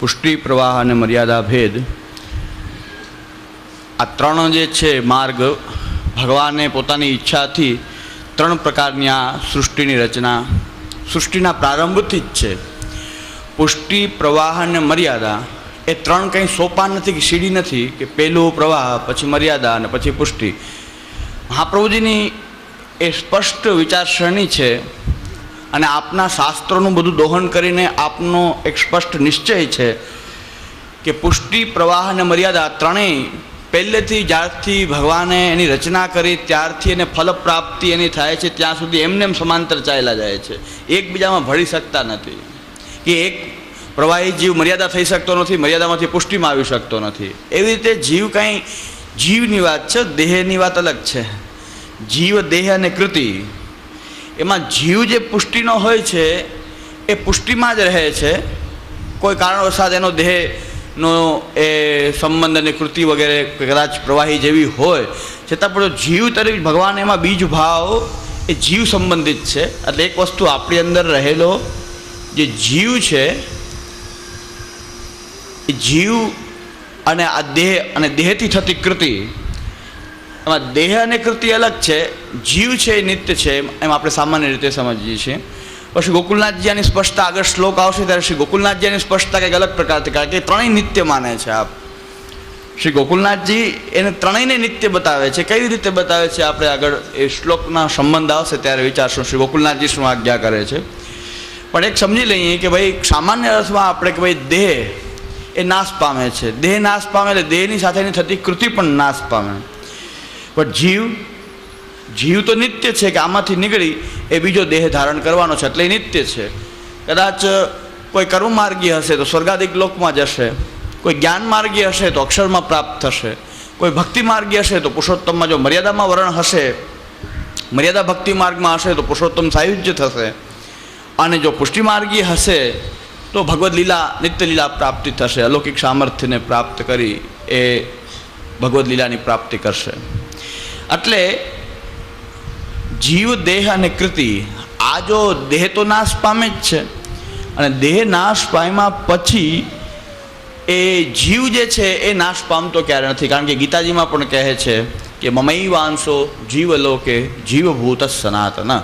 પુષ્ટિ, પ્રવાહ અને મર્યાદા ભેદ. આ ત્રણ જે છે માર્ગ, ભગવાને પોતાની ઈચ્છાથી ત્રણ પ્રકારની આ સૃષ્ટિની રચના, સૃષ્ટિના પ્રારંભથી જ છે. પુષ્ટિ, પ્રવાહ અને મર્યાદા એ ત્રણ કંઈ સોપાન નથી કે સીડી નથી કે પહેલું પ્રવાહ, પછી મર્યાદા અને પછી પુષ્ટિ. મહાપ્રભુજીની એ સ્પષ્ટ વિચારસરણી છે અને આપના શાસ્ત્રોનું બધું દોહન કરીને આપનો એક સ્પષ્ટ નિશ્ચય છે કે પુષ્ટિ, પ્રવાહ અને મર્યાદા ત્રણેય પહેલેથી જ્યારથી ભગવાને એની રચના કરી, ત્યારથી એને ફલપ્રાપ્તિ એની થાય છે, ત્યાં સુધી એમને એમ સમાંતર ચાલ્યા જાય છે. એકબીજામાં ભળી શકતા નથી. કે એક પ્રવાહી જીવ મર્યાદા થઈ શકતો નથી, મર્યાદામાંથી પુષ્ટિમાં આવી શકતો નથી. એવી રીતે જીવ કાંઈ જીવની વાત છે, દેહની વાત અલગ છે. જીવ, દેહ અને કૃતિ એમાં જીવ જે પુષ્ટિનો હોય છે, એ પુષ્ટિમાં જ રહે છે. કોઈ કારણવસાદ એનો દેહનો એ સંબંધ અને કૃતિ વગેરે કદાચ પ્રવાહી જેવી હોય, છતાં પણ જીવ તરીકે ભગવાન એમાં બીજ ભાવ, એ જીવ સંબંધિત છે. એટલે એક વસ્તુ આપણી અંદર રહેલો જે જીવ છે, એ જીવ અને આ દેહ અને દેહથી થતી કૃતિ એમાં દેહ અને કૃતિ અલગ છે, જીવ છે એ નિત્ય છે, એમ આપણે સામાન્ય રીતે સમજીએ છીએ. પછી ગોકુલનાથજી આની સ્પષ્ટતા આગળ શ્લોક આવશે, ત્યારે શ્રી ગોકુલનાથજી આની સ્પષ્ટતા કંઈક અલગ પ્રકારથી કારણ કે ત્રણેય નિત્ય માને છે આપ. શ્રી ગોકુલનાથજી એને ત્રણેયને નિત્ય બતાવે છે. કઈ રીતે બતાવે છે આપણે આગળ એ શ્લોકના સંબંધ આવશે, ત્યારે વિચારશું. શ્રી ગોકુલનાથજી શું આજ્ઞા કરે છે? પણ એક સમજી લઈએ કે ભાઈ સામાન્ય અર્થમાં આપણે કે ભાઈ દેહ એ નાશ પામે છે. દેહ નાશ પામે એટલે દેહની સાથેની થતી કૃતિ પણ નાશ પામે. પણ જીવ જીવ તો નિત્ય છે કે આમાંથી નીકળી એ બીજો દેહ ધારણ કરવાનો છે, એટલે નિત્ય છે. કદાચ કોઈ કર્મ માર્ગી હશે તો સ્વર્ગાધિક લોકમાં જશે, કોઈ જ્ઞાન માર્ગી હશે તો અક્ષરમાં પ્રાપ્ત થશે, કોઈ ભક્તિ માર્ગી હશે તો પુરુષોત્તમમાં જો મર્યાદામાં વરણ હશે, મર્યાદા ભક્તિ માર્ગમાં હશે તો પુરુષોત્તમ સાયુજ્ય થશે. અને જો પુષ્ટિ માર્ગી હશે તો ભગવદ્ લીલા, નિત્ય લીલા પ્રાપ્તિ થશે, અલૌકિક સામર્થ્યને પ્રાપ્ત કરી એ ભગવદ્ લીલાની પ્રાપ્તિ કરશે. એટલે જીવ, દેહ અને કૃતિ આ જો દેહ તો નાશ પામે જ છે. અને દેહ નાશ પામ્યા પછી એ જીવ જે છે એ નાશ પામતો ક્યારે નથી? કારણ કે ગીતાજીમાં પણ કહે છે કે મમઈ વાંસો જીવલોકે જીવભૂત સનાતન.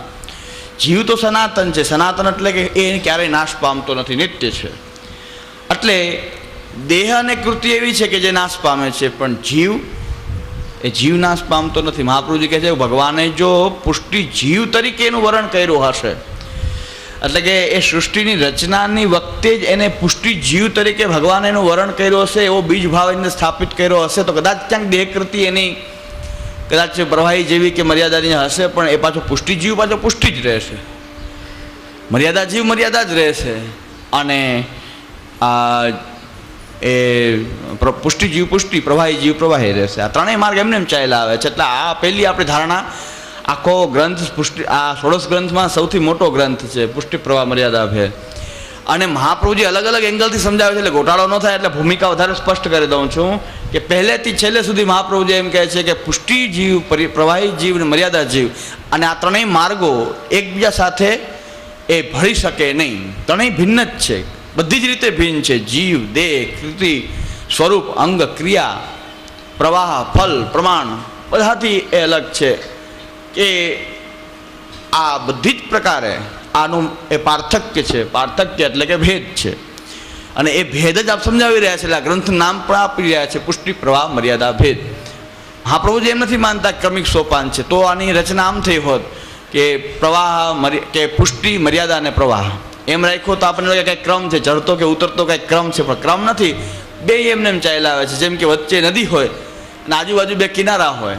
જીવ તો સનાતન છે. સનાતન એટલે કે એ ક્યારેય નાશ પામતો નથી, નિત્ય છે. એટલે દેહ અને કૃતિ એવી છે કે જે નાશ પામે છે, પણ જીવ એ જીવ નાશ પામતો નથી. મહાપ્રભુજી કહે છે, ભગવાને જો પુષ્ટિ જીવ તરીકે એનું વર્ણન કર્યું હશે, એટલે કે એ સૃષ્ટિની રચનાની વખતે જ એને પુષ્ટિ જીવ તરીકે ભગવાને એનું વર્ણન કર્યું હશે, એવો બીજ ભાવ એને સ્થાપિત કર્યો હશે, તો કદાચ ક્યાંક દેહકૃતિ એની કદાચ પ્રવાહી જેવી કે મર્યાદાની હશે, પણ એ પાછો પુષ્ટિ જીવ પાછો પુષ્ટિ જ રહેશે. મર્યાદા જીવ મર્યાદા જ રહેશે. અને આ એ પુષ્ટિ જીવ પુષ્ટિ, પ્રવાહી જીવ પ્રવાહી રહેશે. આ ત્રણેય માર્ગ એમને એમ ચાલ્યા આવે છે. એટલે આ પહેલી આપણી ધારણા, આખો ગ્રંથ પુષ્ટિ, આ ષોડશ ગ્રંથમાં સૌથી મોટો ગ્રંથ છે, પુષ્ટિ પ્રવાહ મર્યાદા ભે અને મહાપ્રભુજી અલગ અલગ એંગલથી સમજાવે છે, એટલે ગોટાળો ન થાય, એટલે ભૂમિકા વધારે સ્પષ્ટ કરી દઉં છું કે પહેલેથી છેલ્લે સુધી મહાપ્રભુજી એમ કહે છે કે પુષ્ટિ જીવ, પરી, પ્રવાહી જીવ અને મર્યાદા જીવ. અને આ ત્રણેય માર્ગો એકબીજા સાથે એ ભળી શકે નહીં. ત્રણેય ભિન્ન જ છે. બધી જ રીતે ભિન્ન છે. જીવ, દેહ, કૃતિ, સ્વરૂપ, અંગ, ક્રિયા, પ્રવાહ, ફલ, પ્રમાણ, બધાથી એ અલગ છે કે આ બધી જ પ્રકારે આનું એ પાર્થક્ય છે. પાર્થક્ય એટલે કે ભેદ છે. અને એ ભેદ જ આપ સમજાવી રહ્યા છે એટલે આ ગ્રંથ નામ પણ આપી રહ્યા છે, પુષ્ટિ, પ્રવાહ, મર્યાદા, ભેદ. મહાપ્રભુજી એમ નથી માનતા ક્રમિક સોપાન છે. તો આની રચના આમ થઈ હોત કે પ્રવાહ કે પુષ્ટિ, મર્યાદા અને પ્રવાહ. એમ રાખ્યો તો આપણને લાગે કંઈક ક્રમ છે, ચડતો કે ઉતરતો કંઈક ક્રમ છે, પણ ક્રમ નથી. બે એમને એમ ચાલ્યા આવે છે, જેમ કે વચ્ચે નદી હોય અને આજુબાજુ બે કિનારા હોય.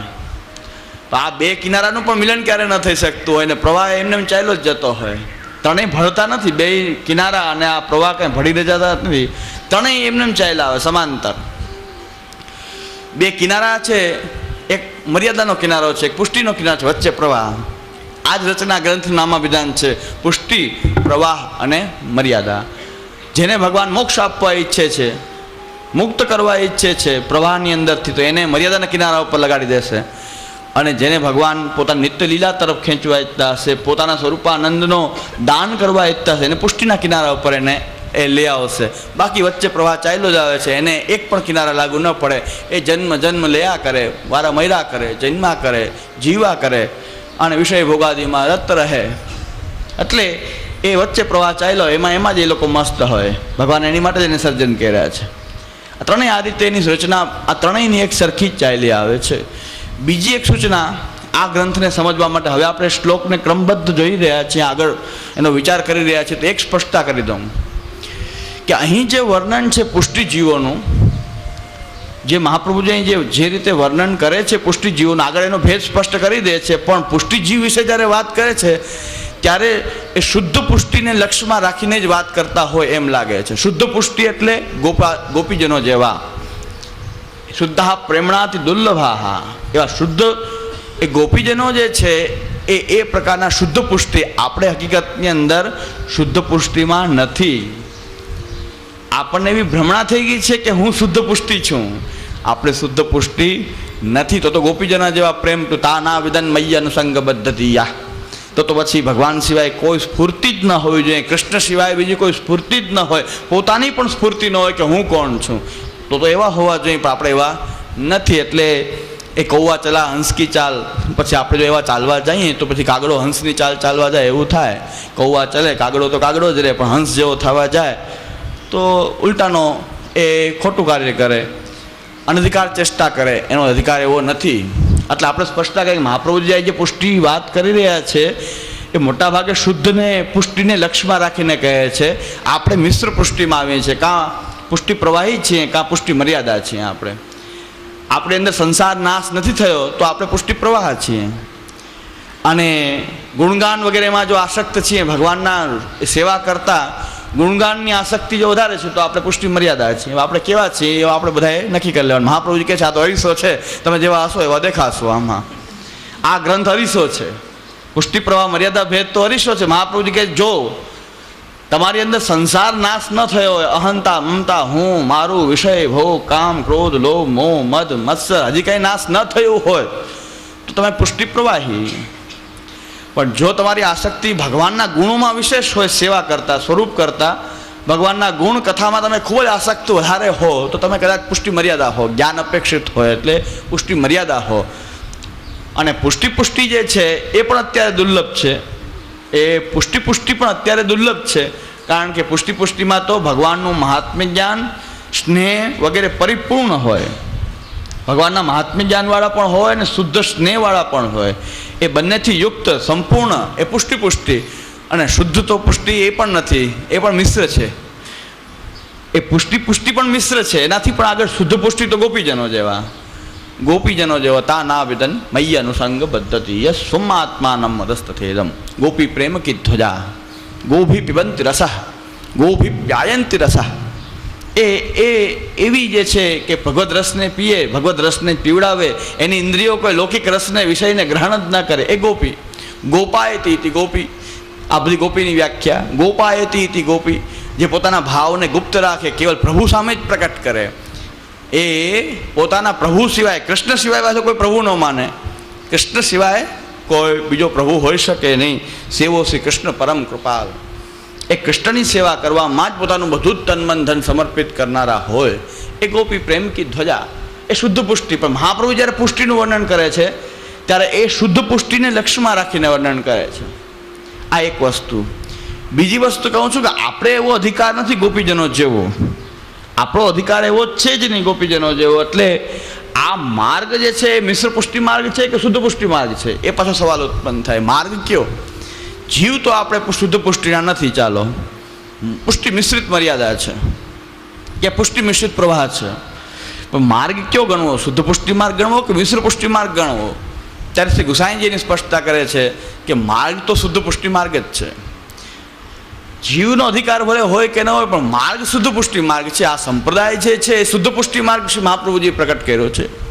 તો આ બે કિનારાનું પણ મિલન ક્યારે ન થઈ શકતું હોય અને પ્રવાહ એમને એમ ચાલ્યો જ જતો હોય. ત્રણેય ભળતા નથી, બે કિનારા અને આ પ્રવાહ કંઈ ભળી જતા નથી. ત્રણેય એમને એમ ચાલ્યા આવે સમાંતર. બે કિનારા છે, એક મર્યાદાનો કિનારો છે, એક પુષ્ટિનો કિનારો છે, વચ્ચે પ્રવાહ. આ જ રચના ગ્રંથ નામા વિધાન છે, પુષ્ટિ, પ્રવાહ અને મર્યાદા. જેને ભગવાન મોક્ષ આપવા ઈચ્છે છે, મુક્ત કરવા ઈચ્છે છે, પ્રવાહની અંદરથી તો એને મર્યાદાના કિનારા ઉપર લગાડી દેશે. અને જેને ભગવાન પોતાની નિત્ય લીલા તરફ ખેંચવા ઈચ્છતા હશે, પોતાના સ્વરૂપાનંદનો દાન કરવા ઈચ્છતા હશે, એને પુષ્ટિના કિનારા ઉપર એને એ લઈ આવશે. બાકી વચ્ચે પ્રવાહ ચાલ્યો જ આવે છે, એને એક પણ કિનારા લાગુ ન પડે. એ જન્મ જન્મ લયા કરે વારા મૈરા કરે, જન્મા કરે, જીવા કરે. અને વિષય ભોગાદીમાં રત રહે. એટલે એ વચ્ચે પ્રવાહ ચાલ્યો, એમાં એમાં જ એ લોકો મસ્ત હોય. ભગવાન એની માટે જ એને સર્જન કર્યા છે. આ ત્રણેય આ રીતે એની રચના, આ ત્રણેયની એક સરખી જ ચાલી આવે છે. બીજી એક સૂચના આ ગ્રંથને સમજવા માટે હવે આપણે શ્લોકને ક્રમબદ્ધ જોઈ રહ્યા છીએ, આગળ એનો વિચાર કરી રહ્યા છીએ, તો એક સ્પષ્ટતા કરી દઉં. કે અહીં જે વર્ણન છે પુષ્ટિજીવોનું જે મહાપ્રભુજી જે જે રીતે વર્ણન કરે છે, પુષ્ટિજીવોનું આગળ એનો ભેદ સ્પષ્ટ કરી દે છે, પણ પુષ્ટિજીવ વિશે જ્યારે વાત કરે છે, ત્યારે એ શુદ્ધ પુષ્ટિને લક્ષ્યમાં રાખીને જ વાત કરતા હોય એમ લાગે છે. શુદ્ધ પુષ્ટિ એટલે ગોપા ગોપીજનો જેવા. શુદ્ધ પ્રેમણાથી દુર્લભા એવા શુદ્ધ એ ગોપીજનો જે છે, એ એ પ્રકારના શુદ્ધ પુષ્ટિ આપણે હકીકતની અંદર શુદ્ધ પુષ્ટિમાં નથી. આપણને એવી ભ્રમણા થઈ ગઈ છે કે હું શુદ્ધ પુષ્ટિ છું. આપણે શુદ્ધ પુષ્ટિ નથી. તો તો ગોપીજના જેવા પ્રેમ તો તાના વિદન મય્ય અનુસંગ બદ્ધતિયા. તો તો પછી ભગવાન સિવાય કોઈ સ્ફૂર્તિ જ ન હોવી જોઈએ. કૃષ્ણ સિવાય બીજી કોઈ સ્ફૂર્તિ જ ન હોય. પોતાની પણ સ્ફૂર્તિ ન હોય કે હું કોણ છું. તો તો એવા હોવા જોઈએ પણ આપણે એવા નથી. એટલે એ કૌવા ચલા હંસકી ચાલ. પછી આપણે જો એવા ચાલવા જઈએ તો પછી કાગડો હંસની ચાલ ચાલવા જાય એવું થાય. કૌવા ચલે, કાગડો તો કાગડો જ રહે, પણ હંસ જેવો થવા જાય. તો ઉલટાનો એ ખોટું કાર્ય કરે. અનધિકાર ચેષ્ટા કરે, એનો અધિકાર એવો નથી. એટલે આપણે સ્પષ્ટતા કરીએ મહાપ્રભુજી જે પુષ્ટિ વાત કરી રહ્યા છે, એ મોટાભાગે શુદ્ધને, પુષ્ટિને લક્ષ્યમાં રાખીને કહે છે. આપણે મિશ્ર પુષ્ટિમાં આવીએ છીએ. કાં પુષ્ટિ પ્રવાહી છીએ, કાં પુષ્ટિ મર્યાદા છીએ આપણે. આપણી અંદર સંસાર નાશ નથી થયો, તો આપણે પુષ્ટિ પ્રવાહ છીએ. અને ગુણગાન વગેરેમાં જો આસક્ત છીએ, ભગવાનના સેવા કરતા ગુણગાનની આસક્તિ જો વધારે છે, તો આપણે પુષ્ટિ મર્યાદા છે. આપણે કેવા છીએ એવા આપણે બધાએ નક્કી કરી લેવાનું. મહાપ્રભુજી કહે છે, આ તો અરીસો છે. તમે જેવા હશો, એવા દેખાશો આમાં. આ ગ્રંથ અરીસો છે. પુષ્ટિ પ્રવાહ મર્યાદા ભેદ તો અરીસો છે. મહાપ્રભુજી કહે જો તમારી અંદર સંસાર નાશ ન થયો હોય, અહંતા, મમતા, હું, મારું, વિષય, ભોગ, કામ, ક્રોધ, લોભ, મોહ, મદ, મત્સર, હજી કંઈ નાશ ન થયું હોય, તો તમે પુષ્ટિ પ્રવાહી. પણ જો તમારી આસક્તિ ભગવાનના ગુણોમાં વિશેષ હોય, સેવા કરતા, સ્વરૂપ કરતા, ભગવાનના ગુણ કથામાં તમે ખૂબ જ આસક્ત વધારે હો, તો તમે કદાચ પુષ્ટિ મર્યાદા હો, જ્ઞાન અપેક્ષિત હોય એટલે પુષ્ટિ મર્યાદા હો. અને પુષ્ટિ પુષ્ટિ જે છે, એ પણ અત્યારે દુર્લભ છે. એ પુષ્ટિ પુષ્ટિ પણ અત્યારે દુર્લભ છે, કારણ કે પુષ્ટિ પુષ્ટિમાં તો ભગવાનનું મહાત્મ્ય જ્ઞાન, સ્નેહ વગેરે પરિપૂર્ણ હોય. ભગવાનના મહાત્મ્ય જ્ઞાનવાળા પણ હોય અને શુદ્ધ સ્નેહવાળા પણ હોય. એ બંનેથી યુક્ત, સંપૂર્ણ, એ પુષ્ટિ પુષ્ટિ અને શુદ્ધ તો પુષ્ટિ એ પણ નથી, એ પણ મિશ્ર છે. એ પુષ્ટિ પુષ્ટિ પણ મિશ્ર છે, એનાથી પણ આગળ શુદ્ધ પુષ્ટિ તો ગોપીજનો જેવા. ગોપીજનો જેવા તા ના વિદન મય્ય અનુસંગ ય યસ સ્વમાત્માનમ મદસ્તથેદમ ગોપી પ્રેમ કી ધ્વજા ગોભી પીબંતી રસ. ગોભી પ્યાયંતી રસઃ. એ એ, એવી જે છે કે ભગવદ રસને પીએ, ભગવદ રસને પીવડાવે, એની ઇન્દ્રિયો કોઈ લૌકિક રસને વિષયને ગ્રહણ જ ન કરે, એ ગોપી. ગોપાયતી ગોપી. આ બધી ગોપીની વ્યાખ્યા. ગોપાયતી ગોપી, જે પોતાના ભાવને ગુપ્ત રાખે, કેવલ પ્રભુ સામે જ પ્રકટ કરે. એ પોતાના પ્રભુ સિવાય, કૃષ્ણ સિવાય પાછો કોઈ પ્રભુ ન માને. કૃષ્ણ સિવાય કોઈ બીજો પ્રભુ હોઈ શકે નહીં. સેવો શ્રી કૃષ્ણ પરમ કૃપાલ. એ કૃષ્ણની સેવા કરવામાં જ પોતાનું બધું જ તન મન ધન સમર્પિત કરનારા હોય, એ ગોપી પ્રેમ કી ધ્વજા, એ શુદ્ધ પુષ્ટિ પણ મહાપ્રભુ જ્યારે પુષ્ટિનું વર્ણન કરે છે, ત્યારે એ શુદ્ધ પુષ્ટિને લક્ષ્યમાં રાખીને વર્ણન કરે છે. આ એક વસ્તુ. બીજી વસ્તુ કહું છું કે આપણે એવો અધિકાર નથી ગોપીજનો જેવો. આપણો અધિકાર એવો જ છે જ નહીં ગોપીજનો જેવો. એટલે આ માર્ગ જે છે એ મિશ્ર પુષ્ટિ માર્ગ છે કે શુદ્ધ પુષ્ટિ માર્ગ છે? એ પાછો સવાલ ઉત્પન્ન થાય. માર્ગ કયો? જીવ તો આપણે શુદ્ધ પુષ્ટિના નથી, ચાલો. પુષ્ટિ મિશ્રિત મર્યાદા છે. કે પુષ્ટિ મિશ્રિત પ્રવાહ છે. પણ માર્ગ કયો ગણવો? શુદ્ધ પુષ્ટિ માર્ગ ગણવો કે મિશ્ર પુષ્ટિ માર્ગ ગણવો? ત્યારે શ્રી ગુસાઈજીની સ્પષ્ટતા કરે છે કે માર્ગ તો શુદ્ધ પુષ્ટિ માર્ગ જ છે. જીવનો અધિકાર ભલે હોય કે ન હોય, પણ માર્ગ શુદ્ધ પુષ્ટિ માર્ગ છે. આ સંપ્રદાય જે છે એ શુદ્ધ પુષ્ટિ માર્ગ શ્રી મહાપ્રભુજીએ પ્રકટ કર્યો છે.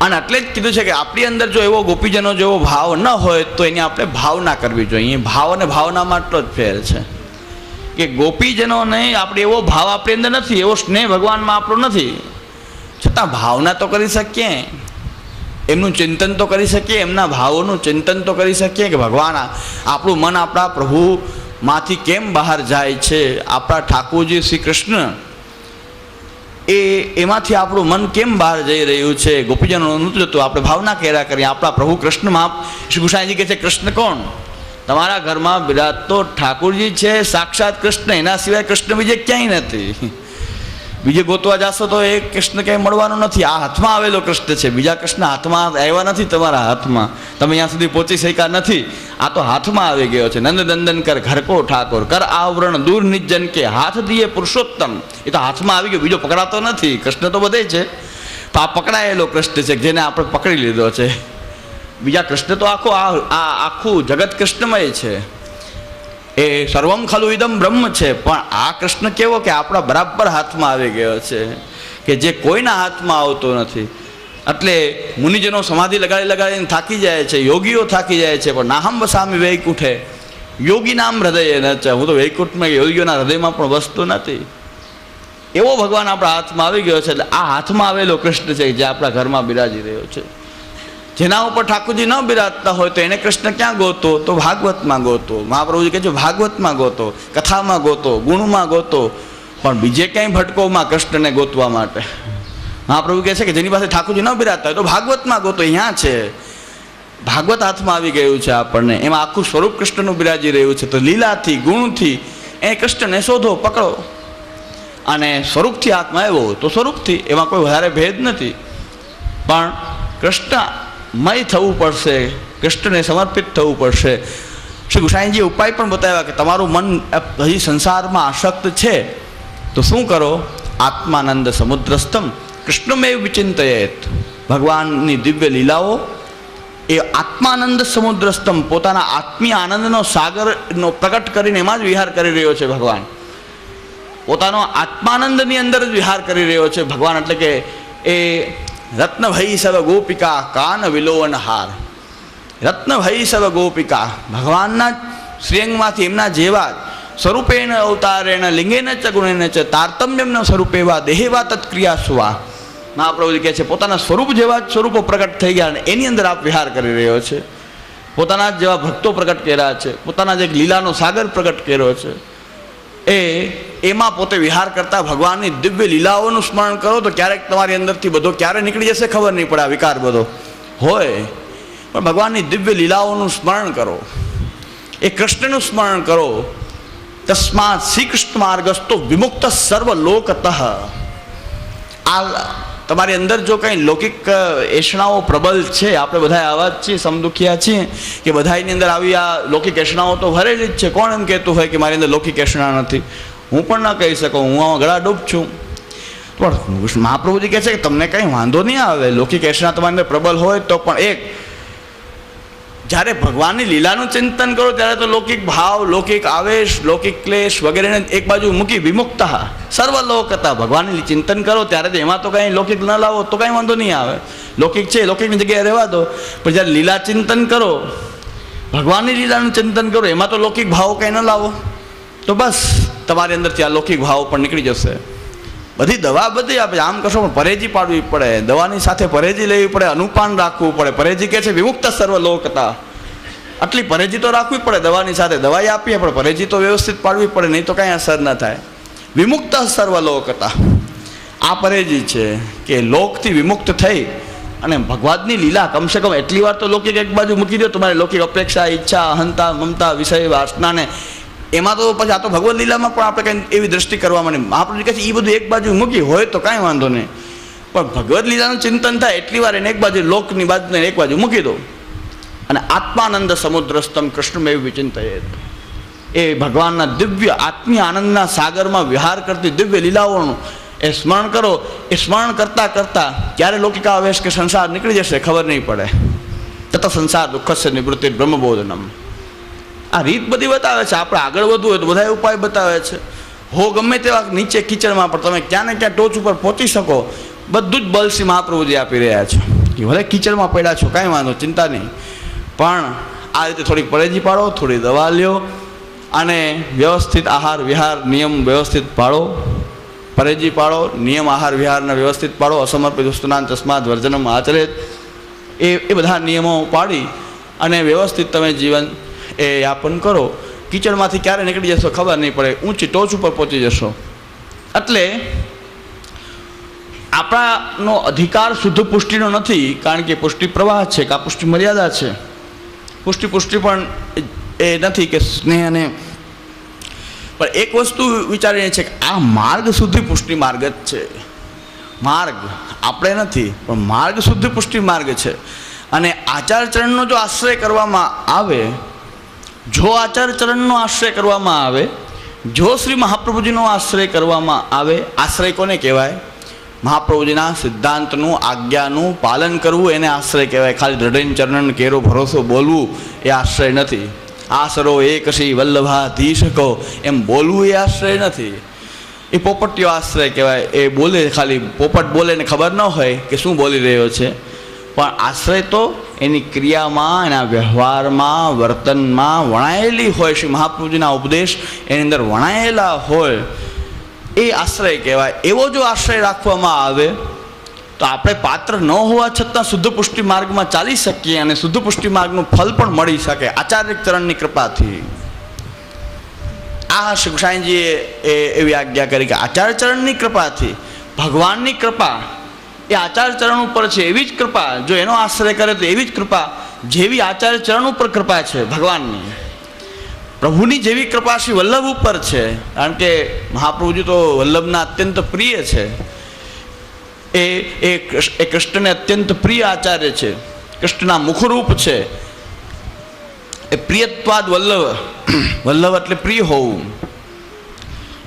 અને એટલે જ કીધું છે કે આપણી અંદર જો એવો ગોપીજનો જેવો ભાવ ન હોય, તો એની આપણે ભાવના કરવી જોઈએ. ભાવ અને ભાવનામાં એટલો જ ફેર છે. કે ગોપીજનોને આપણે એવો ભાવ આપણી અંદર નથી, એવો સ્નેહ ભગવાનમાં આપણો નથી. છતાં ભાવના તો કરી શકીએ. એમનું ચિંતન તો કરી શકીએ, એમના ભાવોનું ચિંતન તો કરી શકીએ કે ભગવાન આપણું મન આપણા પ્રભુમાંથી કેમ બહાર જાય છે? આપણા ઠાકોરજી શ્રી કૃષ્ણ એ એમાંથી આપણું મન કેમ બહાર જઈ રહ્યું છે? ગોપીજનોનું નૃત્ય તો આપણે ભાવના કર્યા કરીએ. આપણા પ્રભુ કૃષ્ણમાં શ્રી ગુસાઈજી કહે છે, કૃષ્ણ કોણ? તમારા ઘરમાં બિરાજતો ઠાકુરજી છે, સાક્ષાત કૃષ્ણ. એના સિવાય કૃષ્ણ બીજે ક્યાંય નથી. બીજે ગોતવા જાશો તો એ કૃષ્ણ ક્યાંય મળવાનો નથી. આ હાથમાં આવેલો કૃષ્ણ છે. બીજા કૃષ્ણ હાથમાં આવ્યા નથી તમારા હાથમાં. તમે અહીંયા સુધી પહોંચી શક્યા નથી. આ તો હાથમાં આવી ગયો છે. નંદ નંદન કર ઘરકો ઠાકોર કર, આવરણ દૂર નિજન કે હાથ દીએ પુરુષોત્તમ. એ તો હાથમાં આવી ગયો. બીજો પકડાતો નથી. કૃષ્ણ તો બધે છે. તો આ પકડાયેલો કૃષ્ણ છે જેને આપણે પકડી લીધો છે. બીજા કૃષ્ણ તો આખો આ, આખું જગત કૃષ્ણમય છે. એ સર્વમ ખલુ ઇદમ બ્રહ્મ છે. પણ આ કૃષ્ણ કેવો કે આપણા બરાબર હાથમાં આવી ગયો છે કે જે કોઈના હાથમાં આવતો નથી. એટલે મુનિજનો સમાધિ લગાડી લગાડીને થાકી જાય છે, યોગીઓ થાકી જાય છે, પણ નાહમ વસામી વૈકુંઠે. યોગી નામ હૃદય ન છે હું તો વૈકુંઠમાં યોગીઓના હૃદયમાં પણ વસતો નથી. એવો ભગવાન આપણા હાથમાં આવી ગયો છે, એટલે આ હાથમાં આવેલો કૃષ્ણ છે જે આપણા ઘરમાં બિરાજી રહ્યો છે. જેના ઉપર ઠાકોરજી ન બિરાજતા હોય તો એને કૃષ્ણ ક્યાં ગોતો? તો ભાગવતમાં ગોતો. મહાપ્રભુજી કહે છે, ભાગવતમાં ગોતો, કથામાં ગોતો, ગુણમાં ગોતો. પણ બીજે ક્યાંય ભટકોમાં કૃષ્ણને ગોતવા માટે? મહાપ્રભુ કહે છે કે જેની પાસે ઠાકોરજી ન બિરાજતા હોય તો ભાગવતમાં ગોતો, અહીંયા છે. ભાગવત હાથમાં આવી ગયું છે આપણને. એમાં આખું સ્વરૂપ કૃષ્ણનું બિરાજી રહ્યું છે. તો લીલાથી, ગુણથી એ કૃષ્ણને શોધો, પકડો. અને સ્વરૂપથી હાથમાં આવ્યો તો સ્વરૂપથી એમાં કોઈ વધારે ભેદ નથી. પણ કૃષ્ણમય થવું પડશે, કૃષ્ણને સમર્પિત થવું પડશે. શ્રી ગુસાઈજીએ ઉપાય પણ બતાવ્યા કે તમારું મન હજી સંસારમાં આસક્ત છે. તો શું કરો? આત્માનંદ સમુદ્રસ્તમ કૃષ્ણમેવ વિચિંતયેત. ભગવાનની દિવ્ય લીલાઓ, એ આત્માનંદ સમુદ્રસ્તમ પોતાના આત્મીય આનંદનો સાગરનો પ્રગટ કરીને એમાં જ વિહાર કરી રહ્યો છે ભગવાન. પોતાનો આત્માનંદની અંદર જ વિહાર કરી રહ્યો છે ભગવાન, એટલે કે એ રત્નભઈ સવ ગોપિકા કાન વિલોવનહાર રત્નભઈ સવ ગોપિકા ભગવાનના શ્રેંગમાંથી એમના જેવા સ્વરૂપેણ અવતારેણ, લિંગેન ચ ગુણેન ચ, તારતમ્યમના સ્વરૂપે વા દેહેવા તત્ક્રિયા સુવા. મહાપ્રભુજી કહે છે, પોતાના સ્વરૂપ જેવા જ સ્વરૂપો પ્રગટ થઈ ગયા અને એની અંદર આપ વિહાર કરી રહ્યો છે. પોતાના જેવા ભક્તો પ્રગટ કર્યા છે. પોતાના જે એક લીલાનો સાગર પ્રગટ કર્યો છે. એ એમાં પોતે વિહાર કરતા ભગવાનની દિવ્ય લીલાઓનું સ્મરણ કરો તો ક્યારેક તમારી અંદરથી બધો ક્યારે નીકળી જશે ખબર નહીં પડે આ વિકાર બધો. હોય. પણ ભગવાનની દિવ્ય લીલાઓનું સ્મરણ કરો. એ કૃષ્ણનું સ્મરણ કરો. તસ્માત શ્રી કૃષ્ણ માર્ગસ્તો વિમુક્ત સર્વ લોકતઃ આ તમારી અંદર જો કંઈ લૌકિક એષણાઓ પ્રબલ છે, આપણે બધા આવા જ છીએ, સમદુખિયા છીએ, કે બધાની અંદર આવી આ લૌકિક એષણાઓ તો ભરેલી જ છે. કોણ એમ કહેતું હોય કે મારી અંદર લૌકિક એષણા નથી? હું પણ ના કહી શકું, હું આમાં ગળા ડૂબ છું. પણ મહાપ્રભુજી કહે છે કે તમને કંઈ વાંધો નહીં આવે લોકી કૃષ્ણ તમારી પ્રબલ હોય તો પણ એક, જ્યારે ભગવાનની લીલાનું ચિંતન કરો ત્યારે તો લૌકિક ભાવ, લૌકિક આવેશ, લૌકિક ક્લેશ વગેરેને એક બાજુ મૂકી વિમુક્ત સર્વલોકતા ભગવાનની ચિંતન કરો ત્યારે તો એમાં તો કાંઈ લૌકિક ન લાવો, તો કાંઈ વાંધો નહીં આવે. લૌકિક છે, લૌકિકની જગ્યાએ રહેવા દો. પણ જ્યારે લીલા ચિંતન કરો, ભગવાનની લીલાનું ચિંતન કરો, એમાં તો લૌકિક ભાવ કંઈ ન લાવો. તો બસ. તમારી અંદરથી આ લૌકિક ભાવો પણ નીકળી જશે. બધી દવા બધી આપે આમ કશો પણ પરેજી પાડવી પડે. દવાની સાથે પરેજી લેવી પડે. અનુપાન રાખવું પડે. પરેજી કે છે, વિમુક્ત સર્વ લોકતા આટલી પરેજી તો રાખવી પડે દવાની સાથે. દવાઈ આપીએ, પણ પરેજી તો વ્યવસ્થિત પાડવી પડે. નહીં તો કાંઈ અસર ન થાય. વિમુક્ત સર્વ લોકતા આ પરેજી છે કે લોકથી વિમુક્ત થઈ અને ભગવાનની લીલા કમસે કમ એટલી વાર તો લૌકિક એક બાજુ મૂકી દો. તમારી લૌકિક અપેક્ષા, ઈચ્છા, અહંતા, મમતા વિષય, વાસનાને એમાં તો પછી આ તો ભગવદ લીલામાં પણ આપણે કંઈ એવી દ્રષ્ટિ કરવા માંડી. મહાપ્રભુ કહે છે એ બધું એક બાજુ મૂકી, હોય તો કાંઈ વાંધો નહીં. પણ ભગવદ લીલાનું ચિંતન થાય એટલી વાર એને એક બાજુ, લોકની બાજુને એક બાજુ મૂકી દો. અને આત્માનંદ સમુદ્રસ્તમ કૃષ્ણમેવ વિચિંતય એ ભગવાનના દિવ્ય આત્મીય આનંદના સાગરમાં વિહાર કરતી દિવ્ય લીલાઓનું એ સ્મરણ કરો. એ સ્મરણ કરતાં કરતાં ક્યારે લૌકિકા આવેશ કે સંસાર નીકળી જશે ખબર નહીં પડે. તથા સંસાર દુઃખસ્ય નિવૃત્તિ બ્રહ્મબોધનમ. આ રીત બધી બતાવે છે. આપણે આગળ વધવું હોય તો બધા ઉપાય બતાવે છે. હો ગમે તેવા નીચે કિચડમાં પણ તમે ક્યાં ને ક્યાં ટોચ ઉપર પહોંચી શકો. બધું જ બલસી મહાપ્રભુજી આપી રહ્યા છે. કે ભલે કિચડમાં પડ્યા છો, કાંઈ વાંધો, ચિંતા નહીં. પણ આ રીતે થોડીક પરેજી પાડો, થોડી દવા લ્યો અને વ્યવસ્થિત આહાર વિહાર નિયમ વ્યવસ્થિત પાડો. પરેજી પાડો, નિયમ આહાર વિહારને વ્યવસ્થિત પાડો. અસમર્પિત વસ્તુના તસ્માત વર્જનમ આચરે એ એ બધા નિયમો પાડી અને વ્યવસ્થિત તમે જીવન એ યાપન કરો. કિચડમાંથી ક્યારે નીકળી જશો ખબર નહીં પડે. ઊંચી ટોચ ઉપર પહોંચી જશો. એટલે આપણાનો અધિકાર શુદ્ધ પુષ્ટિનો નથી, કારણ કે પુષ્ટિ પ્રવાહ છે, કે આ પુષ્ટિ મર્યાદા છે. પુષ્ટિ પુષ્ટિ પણ એ નથી કે સ્નેહ અને પણ એક વસ્તુ વિચારીએ છે કે આ માર્ગ સુધી પુષ્ટિ માર્ગ જ છે. માર્ગ આપણે નથી, પણ માર્ગ શુદ્ધ પુષ્ટિ માર્ગ છે. અને આચારચરણનો જો આશ્રય કરવામાં આવે જો આચાર્ય ચરણનો આશ્રય કરવામાં આવે, જો શ્રી મહાપ્રભુજીનો આશ્રય કરવામાં આવે, આશ્રય કોને કહેવાય? મહાપ્રભુજીના સિદ્ધાંતનું, આજ્ઞાનું પાલન કરવું, એને આશ્રય કહેવાય. ખાલી દ્રઢન ચરણ કેરો ભરોસો બોલવું એ આશ્રય નથી. આસરો એકશી વલ્લભાધીશ કહો એમ બોલવું એ આશ્રય નથી. એ પોપટીઓ આશ્રય કહેવાય. એ બોલે, ખાલી પોપટ બોલે ને ખબર ન હોય કે શું બોલી રહ્યો છે. પણ આશ્રય તો એની ક્રિયામાં, એના વ્યવહારમાં, વર્તનમાં વણાયેલી હોય શ્રી મહાપ્રભુજીના ઉપદેશ, એની અંદર વણાયેલા હોય, એ આશ્રય કહેવાય. એવો જો આશ્રય રાખવામાં આવે, તો આપણે પાત્ર ન હોવા છતાં શુદ્ધ પુષ્ટિ માર્ગમાં ચાલી શકીએ અને શુદ્ધ પુષ્ટિ માર્ગનું ફલ પણ મળી શકે. આચાર્ય ચરણની કૃપાથી. આ શ્રી એ એવી આજ્ઞા કરી કે આચાર્ય ચરણની કૃપાથી, ભગવાનની કૃપા એ આચાર્ય ચરણ ઉપર છે, એવી જ કૃપા. જો એનો આશ્રય કરે તો એવી જ કૃપા. જેવી આચાર્ય ચરણ ઉપર કૃપા છે ભગવાનની. પ્રભુની જેવી કૃપા શ્રી વલ્લભ ઉપર છે. કારણ કે મહાપ્રભુજી તો વલ્લભના અત્યંત પ્રિય છે. એ એ કૃષ્ણને અત્યંત પ્રિય આચાર્ય છે. કૃષ્ણના મુખરૂપ છે. એ પ્રિયત્વાદ વલ્લભ વલ્લભ એટલે પ્રિય હોવું.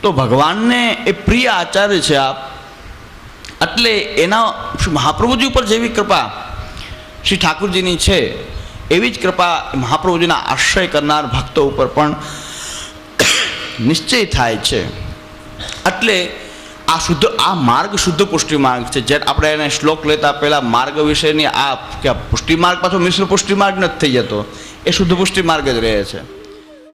તો ભગવાનને એ પ્રિય આચાર્ય છે આપ. એટલે એના મહાપ્રભુજી ઉપર જેવી કૃપા શ્રી ઠાકુરજીની છે, એવી જ કૃપા મહાપ્રભુજીના આશ્રય કરનાર ભક્તો ઉપર પણ નિશ્ચય થાય છે. એટલે આ શુદ્ધ, આ માર્ગ શુદ્ધ પુષ્ટિ માર્ગ છે. જે આપણે એને શ્લોક લેતા પહેલાં માર્ગ વિશેની આ, કે પુષ્ટિ માર્ગ પાછો મિશ્ર પુષ્ટિ માર્ગ નથી થઈ જતો. એ શુદ્ધ પુષ્ટિ માર્ગ જ રહે છે.